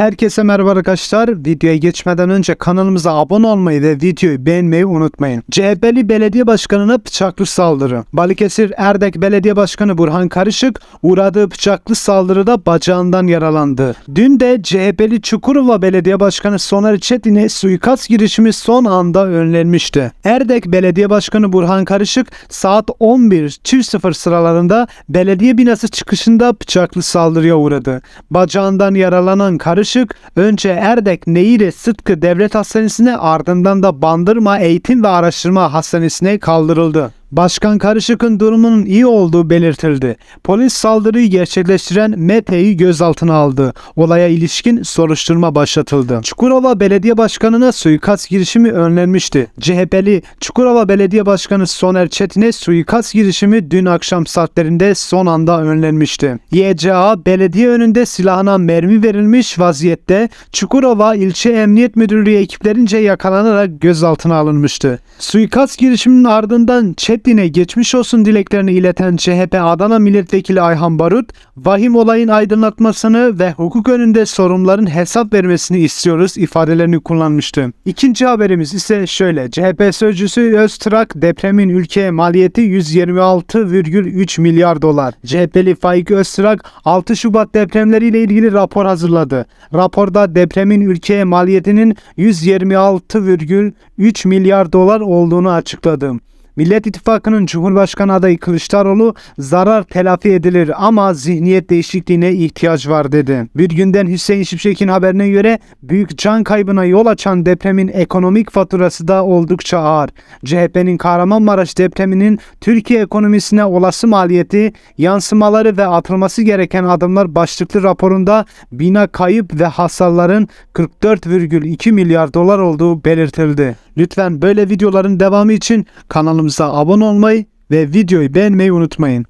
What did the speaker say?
Herkese merhaba arkadaşlar. Videoya geçmeden önce kanalımıza abone olmayı ve videoyu beğenmeyi unutmayın. CHP'li belediye başkanına bıçaklı saldırı. Balıkesir Erdek Belediye Başkanı Burhan Karışık uğradığı bıçaklı saldırıda bacağından yaralandı. Dün de CHP'li Çukurova Belediye Başkanı Soner Çetin'e suikast girişimi son anda önlenmişti. Erdek Belediye Başkanı Burhan Karışık saat 11.00 sıralarında belediye binası çıkışında bıçaklı saldırıya uğradı. Bacağından yaralanan Karışık önce Erdek Neyire Sıtkı Devlet Hastanesi'ne ardından da Bandırma Eğitim ve Araştırma Hastanesi'ne kaldırıldı. Başkan Karışık'ın durumunun iyi olduğu belirtildi. Polis saldırıyı gerçekleştiren Mete'yi gözaltına aldı. Olaya ilişkin soruşturma başlatıldı. Çukurova Belediye Başkanı'na suikast girişimi önlenmişti. CHP'li Çukurova Belediye Başkanı Soner Çetin'e suikast girişimi dün akşam saatlerinde son anda önlenmişti. YCA belediye önünde silahına mermi verilmiş vaziyette Çukurova İlçe Emniyet Müdürlüğü ekiplerince yakalanarak gözaltına alınmıştı. Suikast girişiminin ardından Çetin'e geçmiş olsun dileklerini ileten CHP Adana Milletvekili Ayhan Barut, vahim olayın aydınlatmasını ve hukuk önünde sorumluların hesap vermesini istiyoruz ifadelerini kullanmıştı. İkinci haberimiz ise şöyle. CHP sözcüsü Öztrak depremin ülkeye maliyeti 126,3 milyar dolar. CHP'li Faik Öztrak 6 Şubat depremleriyle ilgili rapor hazırladı. Raporda depremin ülkeye maliyetinin 126,3 milyar dolar olduğunu açıkladı. Millet İttifakı'nın Cumhurbaşkanı adayı Kılıçdaroğlu zarar telafi edilir ama zihniyet değişikliğine ihtiyaç var dedi. Bir günden Hüseyin Şimşek'in haberine göre büyük can kaybına yol açan depremin ekonomik faturası da oldukça ağır. CHP'nin Kahramanmaraş depreminin Türkiye ekonomisine olası maliyeti, yansımaları ve atılması gereken adımlar başlıklı raporunda bina kayıp ve hasarların 44,2 milyar dolar olduğu belirtildi. Lütfen böyle videoların devamı için kanalımıza abone olmayı ve videoyu beğenmeyi unutmayın.